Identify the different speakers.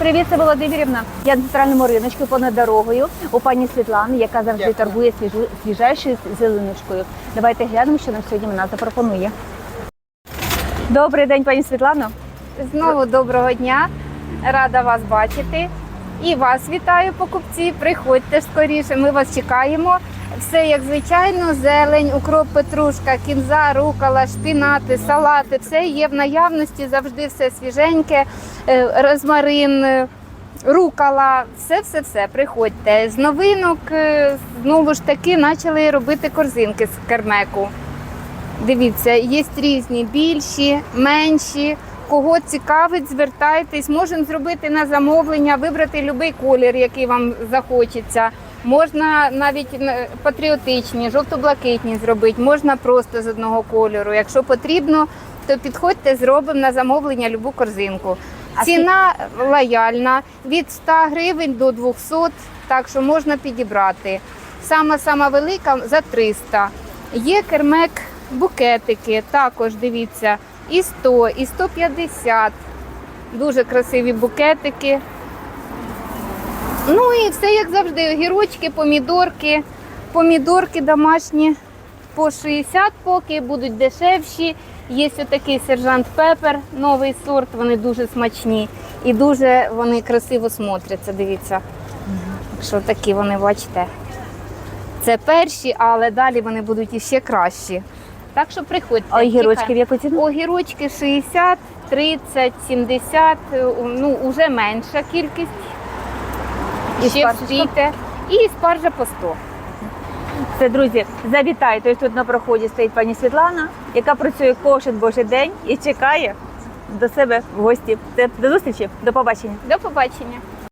Speaker 1: Привіт, це Володимирівна. Я на центральному риночку понад дорогою у пані Світлани, яка завжди
Speaker 2: Дякую.
Speaker 1: торгує свіжу, свіжайшою зеленочкою. Давайте глянемо, що нам сьогодні вона запропонує. Добрий день, пані Світлано.
Speaker 3: Знову доброго дня. Рада вас бачити. І вас вітаю, покупці. Приходьте скоріше. Ми вас чекаємо. Все як звичайно, зелень, укроп, петрушка, кінза, рукола, шпінати, салати. Все є в наявності, завжди все свіженьке, розмарин, е, рукола, все, все, все. Приходьте. З новинок е, знову ж таки почали робити корзинки з кермеку. Дивіться, є різні більші, менші. Кого цікавить, звертайтесь. Можемо зробити на замовлення, вибрати будь-який колір, який вам захочеться. Можна навіть е, патріотичні, жовто-блакитні зробити, можна просто з одного кольору. Якщо потрібно, то підходьте, зробимо на замовлення любу корзинку. Ціна лояльна від 100 гривень до 200, так що можна підібрати. Сама сама велика за 300. Є кермек букетики, також дивіться, і 100, і 150. Дуже красиві букетики. Ну і все як завжди, огірочки, помідорки. Помідорки домашні по 60 поки будуть дешевші. Є отакий сержант Пепер, новий сорт, вони дуже смачні і дуже вони красиво смотряться. Дивіться, що такі вони, бачите. Це перші, але далі вони будуть іще кращі. Так що приходьте.
Speaker 1: А огірочки в яку ціну?
Speaker 3: Огірочки 60, 30, 70, е, ну вже менша кількість.
Speaker 1: І
Speaker 3: Ще вспійте. І спаржа по 100.
Speaker 1: Це друзі, завітайте. Тобто тут на проході стоїть пані Світлана, яка працює кожен божий день і чекає до себе в гості. Це до зустрічі, до побачення.
Speaker 3: До побачення.